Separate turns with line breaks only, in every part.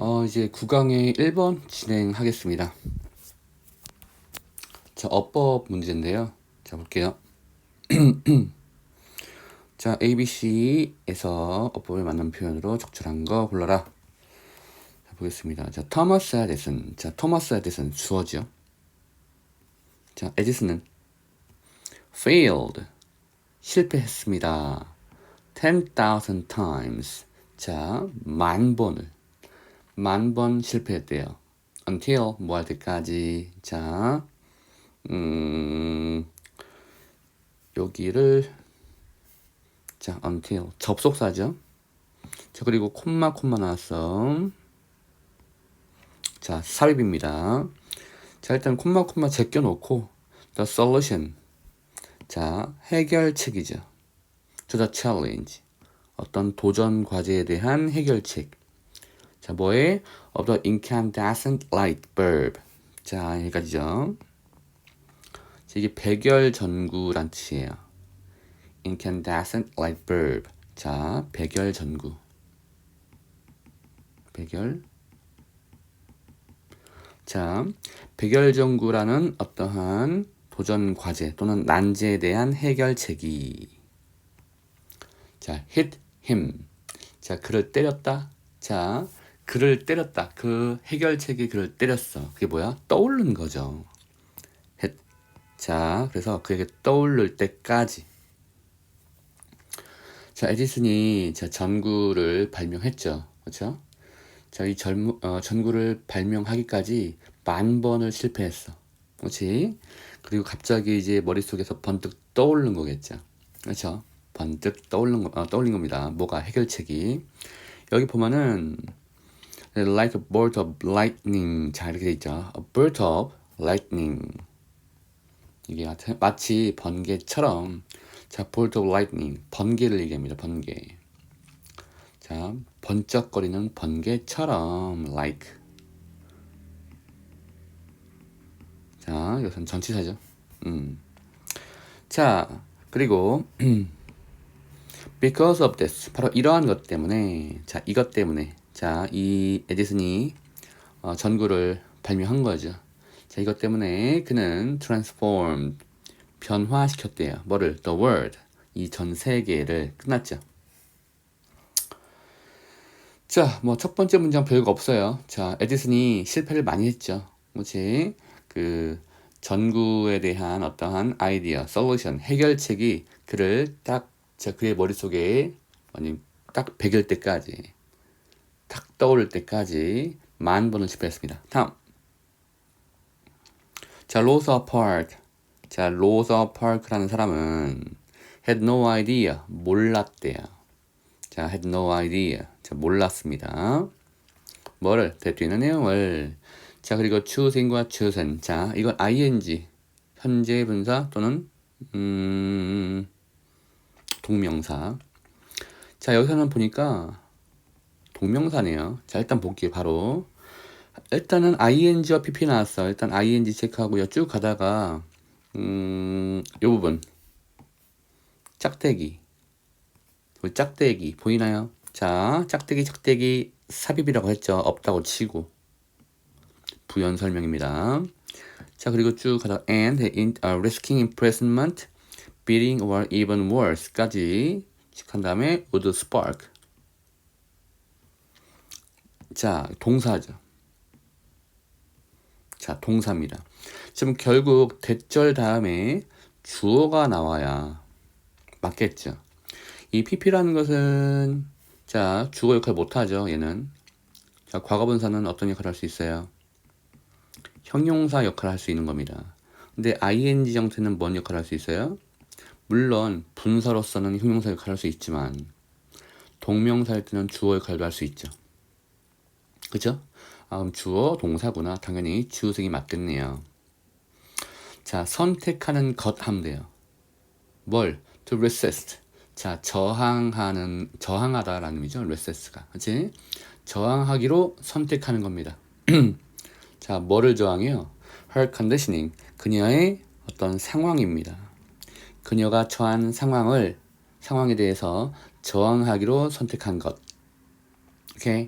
어, 이제 9강의 1번 진행하겠습니다. 자, 어법 문제인데요. 자, 볼게요. 자, ABC에서 어법을 맞는 표현으로 적절한 거 골라라. 자, 보겠습니다. 자, 토마스 에디슨. 자, 토마스 에디슨 주어죠. 자, 에디슨은 failed. 실패했습니다. 10,000 times. 자, 만 번을. 만 번 실패했대요. until 뭐 할 때까지. 자, 음, 여기를 자, until 접속사죠. 자, 그리고 콤마 콤마 나왔어. 자, 삽입입니다. 자, 일단 콤마 콤마 제껴 놓고 the solution. 자, 해결책이죠. to challenge. 어떤 도전 과제에 대한 해결책. 자, 뭐에? of the incandescent light bulb. 자, 여기까지죠. 자, 이게 백열 전구란 뜻이에요. incandescent light bulb. 자, 백열 전구. 백열. 자, 백열 전구라는 어떠한 도전 과제 또는 난제에 대한 해결책이. 자, hit him. 자, 그를 때렸다. 자, 그를 때렸다. 그 해결책이 그를 때렸어. 그게 뭐야? 떠오르는 거죠. 자, 그래서 그에게 떠오를 때까지. 자, 에디슨이 자, 전구를 발명했죠. 그렇죠? 자, 이 전구, 어, 전구를 발명하기까지 만 번을 실패했어. 그렇지? 그리고 갑자기 이제 머릿속에서 번뜩 떠오르는 거겠죠. 그렇죠? 번뜩 떠오르는 거, 어, 떠올린 겁니다. 뭐가 해결책이. 여기 보면은 like a bolt of lightning 자 이렇게 돼 있죠. a bolt of lightning 이게 마치- 번개처럼 자 bolt of lightning 번개를 얘기합니다. 번개 자 번쩍거리는 번개처럼 like 자 이것은 전치사죠. 음. 자 그리고 because of this 바로 이러한 것 때문에 자 이것 때문에 자 이 에디슨이 어, 전구를 발명한 거죠. 자 이것 때문에 그는 transformed 변화시켰대요. 뭐를 the world 이 전 세계를 끝났죠. 자, 뭐 첫 번째 문장 별거 없어요. 자, 에디슨이 실패를 많이 했죠. 뭐지? 그 전구에 대한 어떠한 아이디어, 솔루션, 해결책이 그를 딱 자, 그의 머릿속에 아니 딱 백일 때까지 딱 떠오를 때까지 만 번을 실패했습니다. 다음. 자, 로서 파크. 자, 로서 파크라는 사람은 had no idea. 몰랐대요. 자, had no idea. 자, 몰랐습니다. 뭐를? 대뒤는 내용을. 자, 그리고 chooseing과 chosen. 자, 이건 ing. 현재 분사 또는, 음, 동명사. 자, 여기서는 보니까 동명사네요. 자, 일단 볼게요, 바로. 일단은 ing와 pp 나왔어. 일단 ing 체크하고요. 쭉 가다가, 음, 요 부분. 짝대기. 그 짝대기. 보이나요? 자, 짝대기, 짝대기 삽입이라고 했죠. 없다고 치고. 부연 설명입니다. 자, 그리고 쭉 가다가 and in, uh, risking imprisonment, beating or even worse까지 한 다음에 would spark. 자, 동사죠. 자, 동사입니다. 지금 결국 대절 다음에 주어가 나와야 맞겠죠. 이 pp라는 것은 자, 주어 역할 못 하죠, 얘는. 자, 과거분사는 어떤 역할을 할 수 있어요? 형용사 역할을 할 수 있는 겁니다. 근데 ing 정태는 뭔 역할을 할 수 있어요? 물론 분사로서는 형용사 역할을 할 수 있지만 동명사일 때는 주어 역할도 할 수 있죠. 그죠? 아, 주어 동사구나. 당연히 주어색이 맞겠네요. 자, 선택하는 것 하면 돼요. 뭘? to resist. 자, 저항하는, 저항하다라는 의미죠. resist가. 그치? 저항하기로 선택하는 겁니다. 자, 뭐를 저항해요? her conditioning. 그녀의 어떤 상황입니다. 그녀가 처한 상황을, 상황에 대해서 저항하기로 선택한 것. 오케이?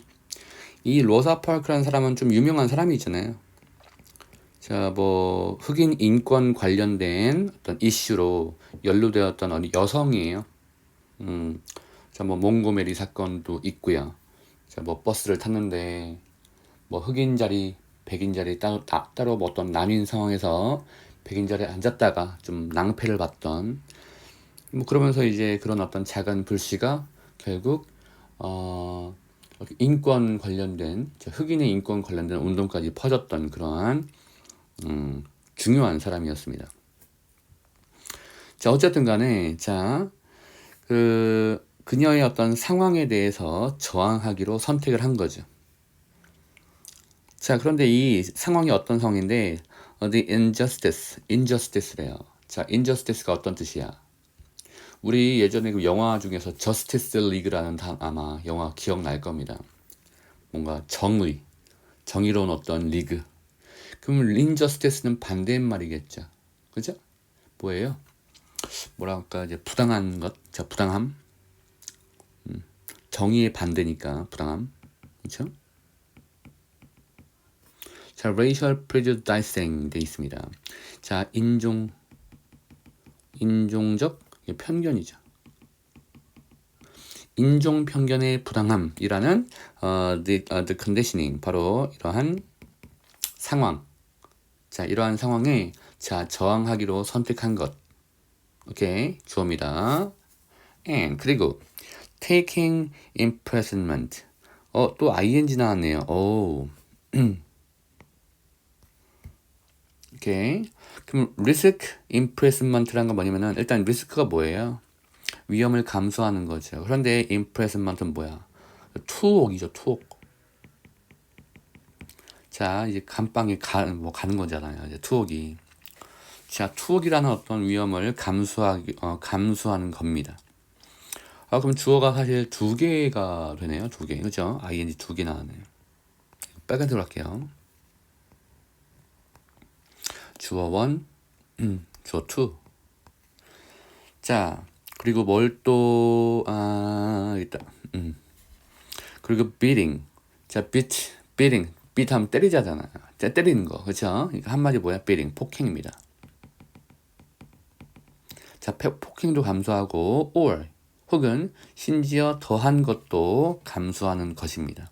이 로사 파크라는 사람은 좀 유명한 사람이잖아요. 자, 뭐 흑인 인권 관련된 어떤 이슈로 연루되었던 어느 여성이에요. 음, 자, 뭐 몽고메리 사건도 있고요. 자, 뭐 버스를 탔는데 뭐 흑인 자리, 백인 자리 따로 따, 따로 뭐 어떤 나뉜 상황에서 백인 자리에 앉았다가 좀 낭패를 봤던 뭐 그러면서 이제 그런 어떤 작은 불씨가 결국 어 인권 관련된 자, 흑인의 인권 관련된 운동까지 퍼졌던 그러한 음, 중요한 사람이었습니다. 자 어쨌든 간에 자그 그녀의 어떤 상황에 대해서 저항하기로 선택을 한 거죠. 자 그런데 이 상황이 어떤 상황인데 어, the injustice, injustice래요. 자 injustice가 어떤 뜻이야? 우리 예전에 그 영화 중에서 저스티스 리그라는 단 아마 영화 기억날 겁니다. 뭔가 정의, 정의로운 어떤 리그. 그럼 인저스티스는 반대인 말이겠죠. 그죠? 뭐예요? 뭐랄까 이제 부당한 것, 자 부당함. 음, 정의의 반대니까 부당함. 그렇죠? 자, racial prejudicing 돼 있습니다. 자, 인종 인종적 편견이죠. 인종 편견의 부당함이라는 어, the, uh, the conditioning 바로 이러한 상황. 자, 이러한 상황에 자 저항하기로 선택한 것. 오케이 주어입니다. and 그리고 taking imprisonment. 어, 또 ing 나왔네요. 오. 오케이. 그럼 risk imprisonment라는 건 뭐냐면은 일단 리스크가 뭐예요? 위험을 감수하는 거죠. 그런데 imprisonment은 뭐야? 투옥이죠, 투옥. 자, 이제 감방에 가, 뭐 가는 거잖아요. 이제 투옥이. 자, 투옥이라는 어떤 위험을 감수하기, 어, 감수하는 겁니다. 아, 그럼 주어가 사실 두 개가 되네요. 두 개. 그죠? ing 두 개 나왔네요. 빨간색으로 할게요. 주어 1, 음, 주어 2. 자, 그리고 뭘 또, 아, 있다. 음. 그리고 beating. 자, beat, beating. beat 하면 때리자잖아요. 자, 때리는 거. 그쵸? 그러니까 한마디 뭐야? beating. 폭행입니다. 자, 폭행도 감수하고, or, 혹은 심지어 더한 것도 감수하는 것입니다.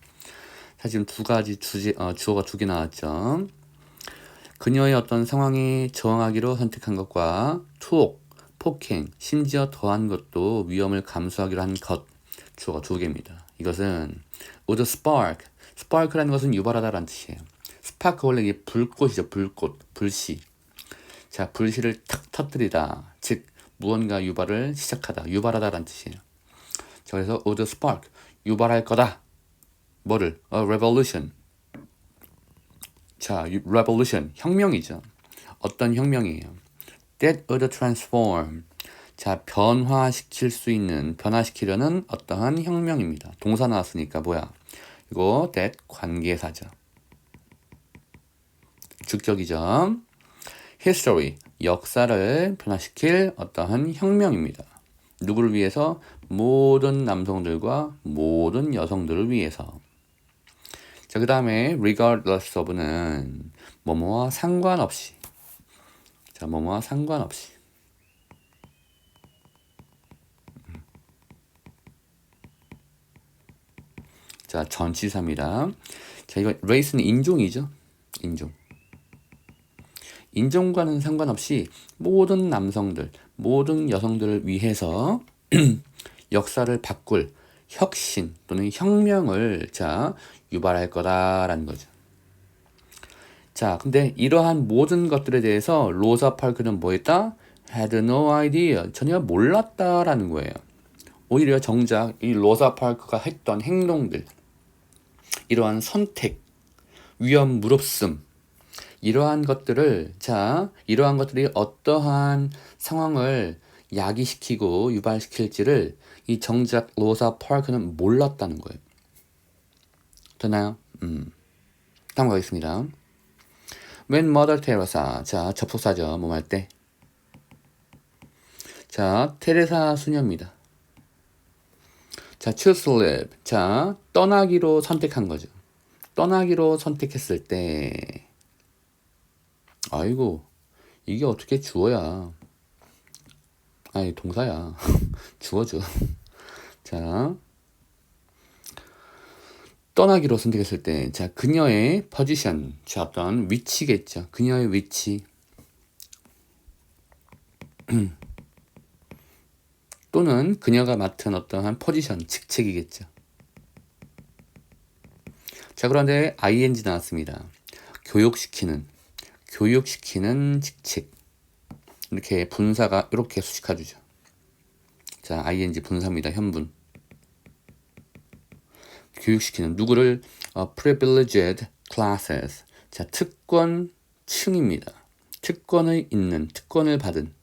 자, 지금 두 가지 주제, 어, 주어가 두 개 나왔죠. 그녀의 어떤 상황에 저항하기로 선택한 것과 투옥, 폭행, 심지어 더한 것도 위험을 감수하기로 한 것, 주어가 두 개입니다. 이것은 would spark, spark라는 것은 유발하다라는 뜻이에요. 스파크 원래 이게 불꽃이죠, 불꽃, 불씨. 자, 불씨를 탁 터뜨리다, 즉 무언가 유발을 시작하다, 유발하다라는 뜻이에요. 자, 그래서 would spark, 유발할 거다. 뭐를? A revolution, 자, revolution, 혁명이죠. 어떤 혁명이에요? That would transform. 자, 변화시킬 수 있는, 변화시키려는 어떠한 혁명입니다. 동사 나왔으니까 뭐야? 이거 that 관계사죠. 주격이죠. history, 역사를 변화시킬 어떠한 혁명입니다. 누구를 위해서? 모든 남성들과 모든 여성들을 위해서. 자, 그 다음에 regardless of는 뭐뭐와 상관없이. 자, 뭐뭐와 상관없이. 자, 전치사입니다. 자, 이거 race는 인종이죠. 인종. 인종과는 상관없이 모든 남성들, 모든 여성들을 위해서 역사를 바꿀 혁신 또는 혁명을 자 유발할 거다라는 거죠. 자, 근데 이러한 모든 것들에 대해서 로사 팔크는 뭐 했다? had no idea. 전혀 몰랐다라는 거예요. 오히려 정작 이 로사 팔크가 했던 행동들, 이러한 선택, 위험 무릅씀, 이러한 것들을, 자, 이러한 것들이 어떠한 상황을 야기시키고 유발시킬지를 이 정작 로사 파크는 몰랐다는 거예요. 되나요? 음. 다음 가겠습니다. When Mother Teresa. 자, 접속사죠. 뭐할 때. 자, 테레사 수녀입니다. 자, choose to live. 자, 떠나기로 선택한 거죠. 떠나기로 선택했을 때, 아이고, 이게 어떻게 주어야. 아니, 동사야. 주어줘. 자, 떠나기로 선택했을 때, 자, 그녀의 포지션, 자, 어떤 위치겠죠. 그녀의 위치. 또는 그녀가 맡은 어떠한 포지션, 직책이겠죠. 자, 그런데 ing 나왔습니다. 교육시키는, 교육시키는 직책. 이렇게 분사가 이렇게 수식해주죠. 자, ing 분사입니다. 현분. 교육시키는 누구를? 어, privileged classes. 자, 특권층입니다. 특권을 있는, 특권을 받은.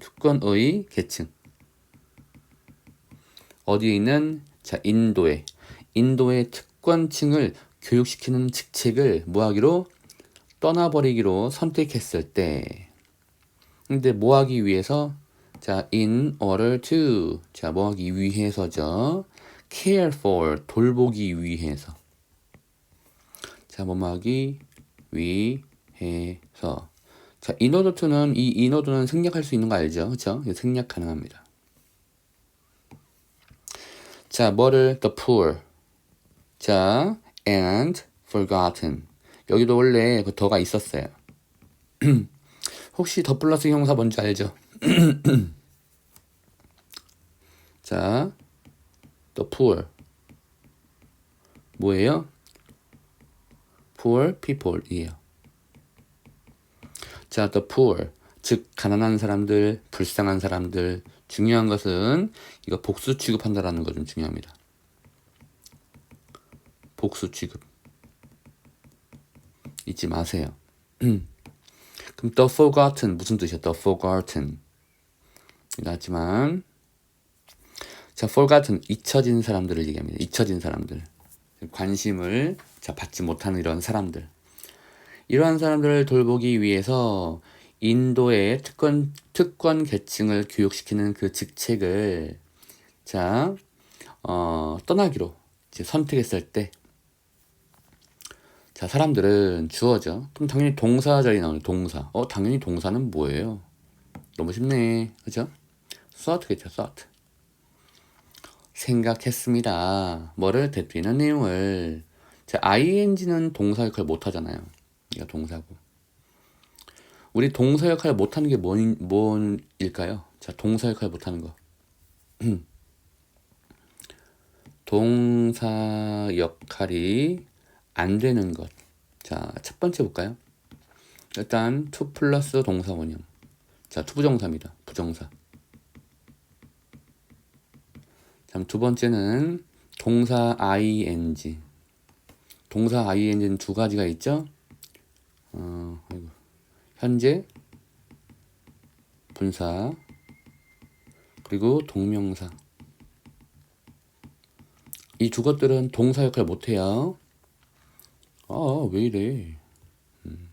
특권의 계층. 어디에 있는? 자, 인도에. 인도의 특권층을 교육시키는 직책을 뭐하기로? 떠나버리기로 선택했을 때. 근데 뭐하기 위해서? 자 in order to. 자 뭐하기 위해서죠 care for 돌보기 위해서. 자 뭐하기 위해서. 자 order to는 이 order는 생략할 수 있는 거 알죠? 그렇죠 생략 가능합니다. 자 뭐를? The poor. 자 and forgotten. 여기도 원래 그 더가 있었어요. 혹시 더 플러스 형사 뭔지 알죠? 자, the poor 뭐예요? poor people이에요. 자, the poor 즉 가난한 사람들, 불쌍한 사람들 중요한 것은 이거 복수 취급한다라는 거 좀 중요합니다. 복수 취급 잊지 마세요. 그럼 the forgotten 무슨 뜻이야? the forgotten 나지만 자 forgotten 잊혀진 사람들을 얘기합니다. 잊혀진 사람들 관심을 자 받지 못하는 이런 사람들 이러한 사람들을 돌보기 위해서 인도의 특권 특권 계층을 교육시키는 그 직책을 자 어, 떠나기로 이제 선택했을 때 자, 사람들은 주어죠. 그럼 당연히 동사 자리 나오는 동사. 어, 당연히 동사는 뭐예요? 너무 쉽네. 그죠? thought겠죠, thought. 생각했습니다. 뭐를 대표하는 내용을. 자, ing는 동사 역할 못 하잖아요. 이거 동사고. 우리 동사 역할 못 하는 게 뭔, 뭔일까요? 자, 동사 역할 못 하는 거. 동사 역할이 안 되는 것. 자, 첫 번째 볼까요? 일단 to 플러스 동사 원형. 자, 투부정사입니다. 부정사. 다음 두 번째는 동사 ing. 동사 ing는 두 가지가 있죠. 어. 현재 분사 그리고 동명사. 이 두 것들은 동사 역할 못 해요. 아, 왜 이래. 음.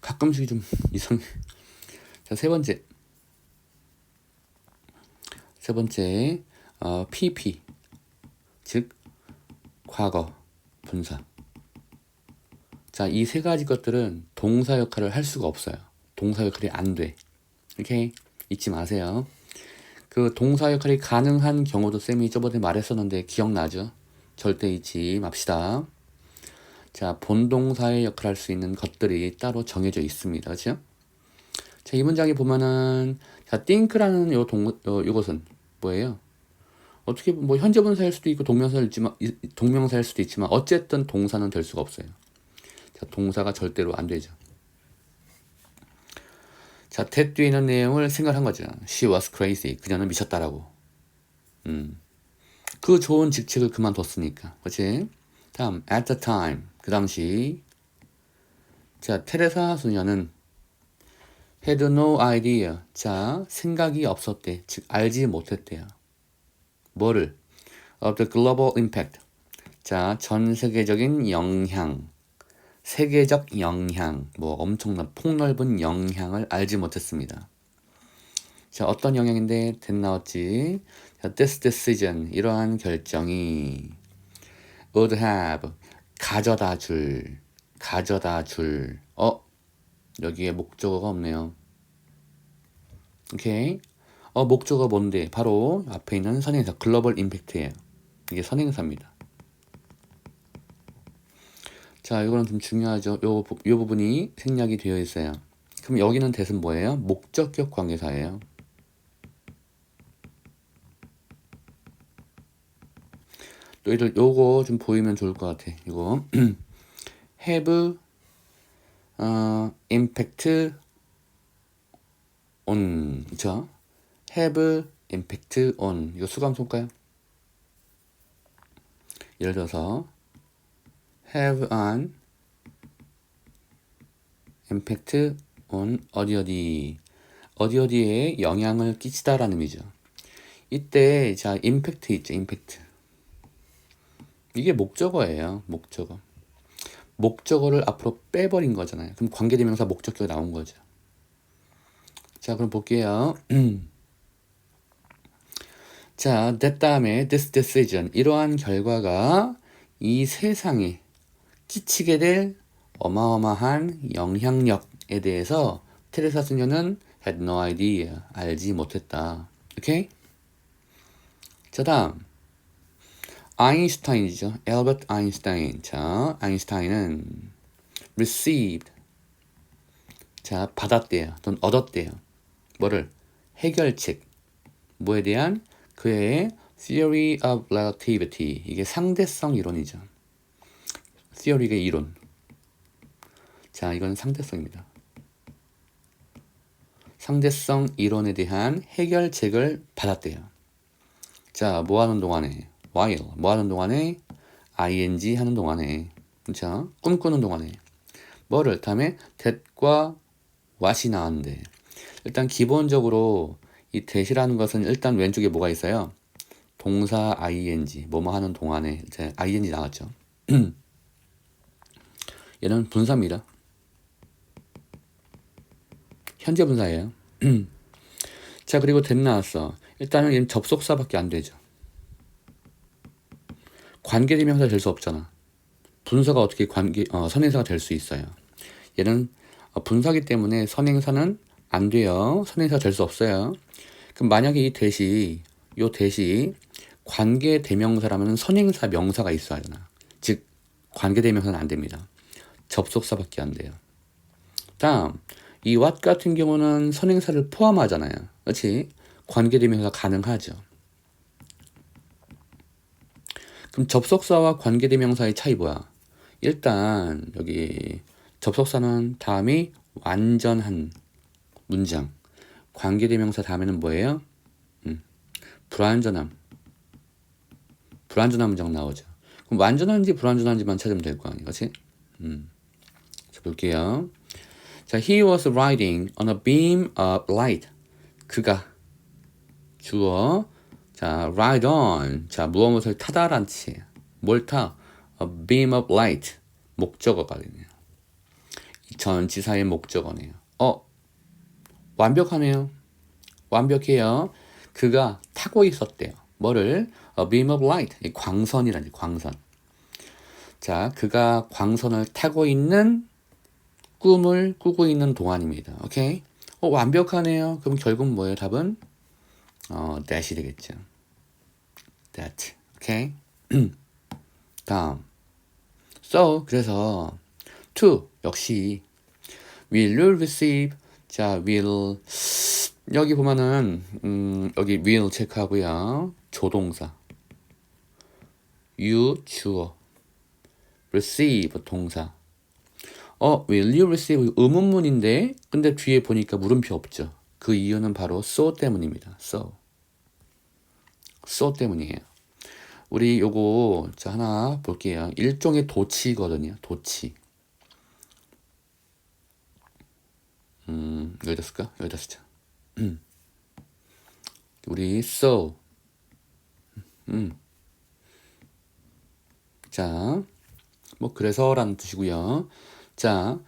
가끔씩 좀 이상해. 자, 세 번째. 세 번째, 어, PP. 즉, 과거, 분사. 자, 이 세 가지 것들은 동사 역할을 할 수가 없어요. 동사 역할이 안 돼. 이렇게 잊지 마세요. 그 동사 역할이 가능한 경우도 쌤이 저번에 말했었는데 기억나죠? 절대 잊지 맙시다. 자, 본동사의 역할을 할 수 있는 것들이 따로 정해져 있습니다. 그죠? 자, 이 문장에 보면은, 자, think라는 요 동, 요, 요것은 뭐예요? 어떻게, 뭐, 현재 분사일 수도 있고, 동명사일, 지만, 동명사일 수도 있지만, 어쨌든 동사는 될 수가 없어요. 자, 동사가 절대로 안 되죠. 자, that 뒤에 있는 내용을 생각한 거죠. She was crazy. 그녀는 미쳤다라고. 음. 그 좋은 직책을 그만뒀으니까. 그치? 다음, at the time. 그 당시 자 테레사 소녀는 had no idea 자 생각이 없었대 즉 알지 못했대요 뭐를? Of the global impact. 자 전 세계적인 영향. 세계적 영향. 뭐 엄청난 폭넓은 영향을 알지 못했습니다. 자 어떤 영향인데 됐 나왔지? 자 this decision. 이러한 결정이. Would have. 가져다 줄. 가져다 줄. 어? 여기에 목적어가 없네요. 오케이. 어, 목적어 뭔데? 바로 앞에 있는 선행사 글로벌 임팩트예요. 이게 선행사입니다. 자, 이거는 좀 중요하죠. 요, 부- 요 부분이 생략이 되어 있어요. 그럼 여기는 대신 뭐예요? 목적격 관계사예요. 또 이들 요거 좀 보이면 좋을 것 같아. 이거 have 어, impact on 그쵸? Have impact on 이거 수감 볼까요? 예를 들어서 have an impact on 어디 어디 어디 어디에 영향을 끼치다라는 의미죠. 이때 자 impact 있죠, impact. 이게 목적어예요, 목적어. 목적어를 앞으로 빼버린 거잖아요. 그럼 관계대명사 목적격 나온 거죠. 자, 그럼 볼게요. 자, that 다음에 this decision 이러한 결과가 이 세상에 끼치게 될 어마어마한 영향력에 대해서 테레사 수녀는 had no idea 알지 못했다. 오케이? 자, 다음 아인슈타인이죠. 엘버트 아인슈타인. 자, 아인슈타인은 received 자, 받았대요. 또는 얻었대요. 뭐를? 해결책. 뭐에 대한? 그의 theory of relativity. 이게 상대성 이론이죠. theory가 이론. 자, 이건 상대성입니다. 상대성 이론에 대한 해결책을 받았대요. 자, 뭐 하는 동안에? while. 뭐 하는 동안에? ing 하는 동안에. 자, 꿈꾸는 동안에. 뭐를? 다음에 that과 what이 나왔는데. 일단 기본적으로 이 that이라는 것은 일단 왼쪽에 뭐가 있어요? 동사 ing, 뭐뭐 하는 동안에 이제 ing 나왔죠. 얘는 분사입니다. 현재 분사예요. 자, 그리고 that 나왔어. 일단은 얘는 접속사밖에 안 되죠. 관계대명사 될 수 없잖아. 분사가 어떻게 관계 어, 선행사가 될 수 있어요. 얘는 어, 분사기 때문에 선행사는 안 돼요. 선행사가 될 수 없어요. 그럼 만약에 이 대시 요 대시 관계 대명사라면 선행사 명사가 있어야 하나. 즉 관계 대명사는 안 됩니다. 접속사밖에 안 돼요. 다음 이 what 같은 경우는 선행사를 포함하잖아요. 그렇지? 관계 대명사 가능하죠. 그럼 접속사와 관계 대명사의 차이 뭐야? 일단 여기 접속사는 다음이 완전한 문장. 관계대명사 다음에는 뭐예요? 음, 불완전함. 불완전한 문장 나오죠. 그럼 완전한지 불완전한지만 찾으면 될 거 아니야, 그렇지? 음. 자 볼게요. 자, he was riding on a beam of light. 그가 주어 자, ride on. 자, 무엇을 타다란 뜻이에요. 뭘 타? A beam of light. 목적어가 되네요. 전치사의 목적어네요. 어, 완벽하네요. 완벽해요. 그가 타고 있었대요. 뭐를? A beam of light. 이 광선이라니, 광선. 자, 그가 광선을 타고 있는 꿈을 꾸고 있는 동안입니다. 오케이? 어, 완벽하네요. 그럼 결국 뭐예요? 답은? 어, that이 되겠죠. that. 오케이? 다음. so, 그래서 to 역시 will you receive 자, will 여기 보면은 음, 여기 will 체크하고요. 조동사. you 주어. receive 동사. 어, will you receive 의문문인데 근데 뒤에 보니까 물음표 없죠. 그 이유는 바로 so 때문입니다. so. so 때문이에요. 우리 요거 자 하나 볼게요. 일종의 도치거든요. 도치. 음, 여기다 쓸까? 여기다 쓰자. 음. 우리 so. 음. 자, 뭐 그래서라는 뜻이고요. 자,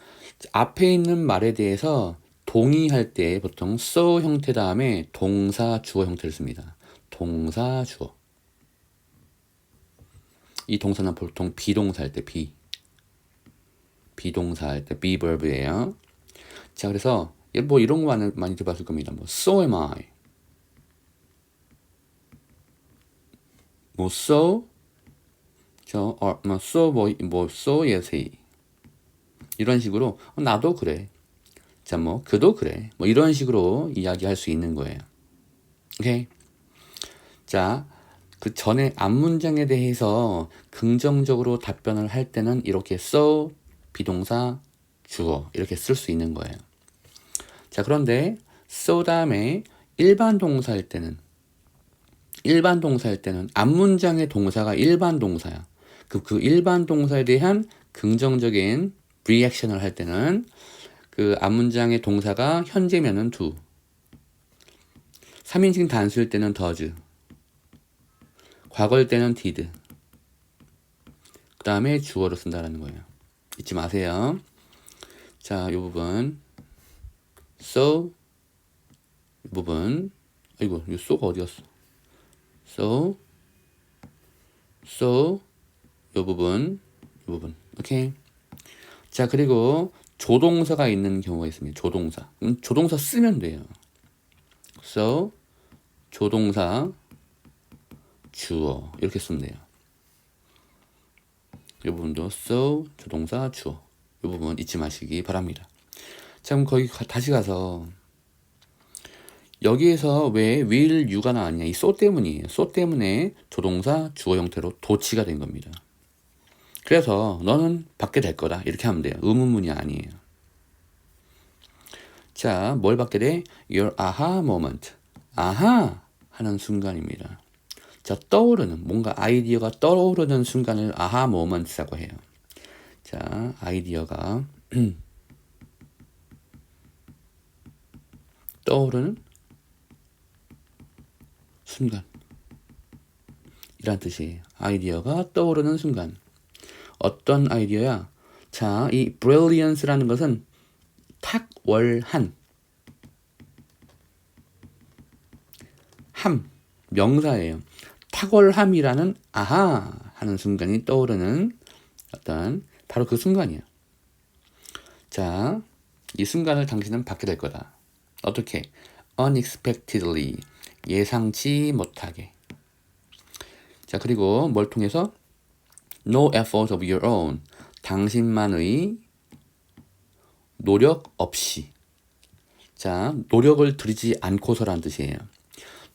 앞에 있는 말에 대해서 동의할 때 보통 so 형태 다음에 동사 주어 형태를 씁니다. 동사 주어. 이 동사는 보통 비동사 할 때 비. 비동사 할 때 be verb예요. 자, 그래서 뭐 이런 거 많이, 많이 들어봤을 겁니다. 뭐 so am I. 뭐 so 저 어, 뭐 so 뭐, 뭐 so is he. 이런 식으로 어, 나도 그래. 자, 뭐 그도 그래. 뭐 이런 식으로 이야기할 수 있는 거예요. 오케이. 자, 그 전에 앞문장에 대해서 긍정적으로 답변을 할 때는 이렇게 so 비동사 주어 이렇게 쓸 수 있는 거예요. 자, 그런데 다음에 일반 동사일 때는 일반 동사일 때는 앞문장의 동사가 일반 동사야. 그, 그 일반 동사에 대한 긍정적인 리액션을 할 때는 그 앞문장의 동사가 현재면은 do. 3인칭 단수일 때는 does. 과거일 때는 did. 그 다음에 주어로 쓴다라는 거예요. 잊지 마세요. 자, 이 부분. So. 이 부분. 아이고, 이 so가 어디 갔어? so. so. 이 부분. 이 부분. 오케이. 자, 그리고 조동사가 있는 경우가 있습니다. 조동사. 조동사 쓰면 돼요. so. 조동사. 주어 이렇게 쓰면 돼요. 이 부분도 so 조동사 주어 이 부분 잊지 마시기 바랍니다. 자 그럼 거기 가, 다시 가서 여기에서 왜 will you가 나왔냐 이 so 때문이에요. so 때문에 조동사 주어 형태로 도치가 된 겁니다. 그래서 너는 받게 될 거다 이렇게 하면 돼요. 의문문이 아니에요. 자, 뭘 받게 돼? Your aha moment. 아하 하는 순간입니다. 자, 떠오르는, 뭔가 아이디어가 떠오르는 순간을 아하 모먼트라고 해요. 자, 아이디어가 떠오르는 순간. 이란 뜻이에요. 아이디어가 떠오르는 순간. 어떤 아이디어야? 자, 이 brilliance라는 것은 탁월한 함 명사예요. 탁월함이라는 아하 하는 순간이 떠오르는 어떤 바로 그 순간이에요. 자, 이 순간을 당신은 받게 될 거다. 어떻게? unexpectedly 예상치 못하게. 자, 그리고 뭘 통해서 no effort of your own 당신만의 노력 없이 자, 노력을 들이지 않고서란 뜻이에요.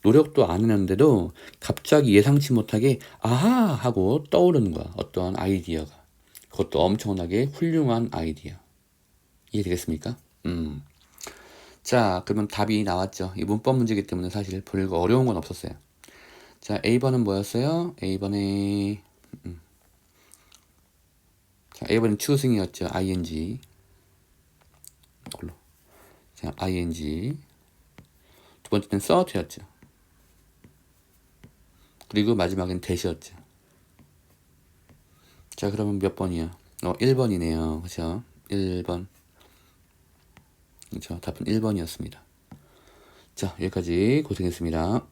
노력도 안 했는데도 갑자기 예상치 못하게 아하 하고 떠오르는 거야. 어떤 아이디어가. 그것도 엄청나게 훌륭한 아이디어. 이해되겠습니까? 음. 자, 그러면 답이 나왔죠. 이 문법 문제이기 때문에 사실 별거 어려운 건 없었어요. 자, A번은 뭐였어요? A번에, 음. 자, A번은 choosing이었죠. ing. 이걸로. 자, ing. 두 번째는 thought였죠. 그리고 마지막엔 대시였죠. 자, 그러면 몇 번이야? 어, 1번이네요. 그죠? 1번. 그죠? 답은 1번이었습니다. 자, 여기까지 고생했습니다.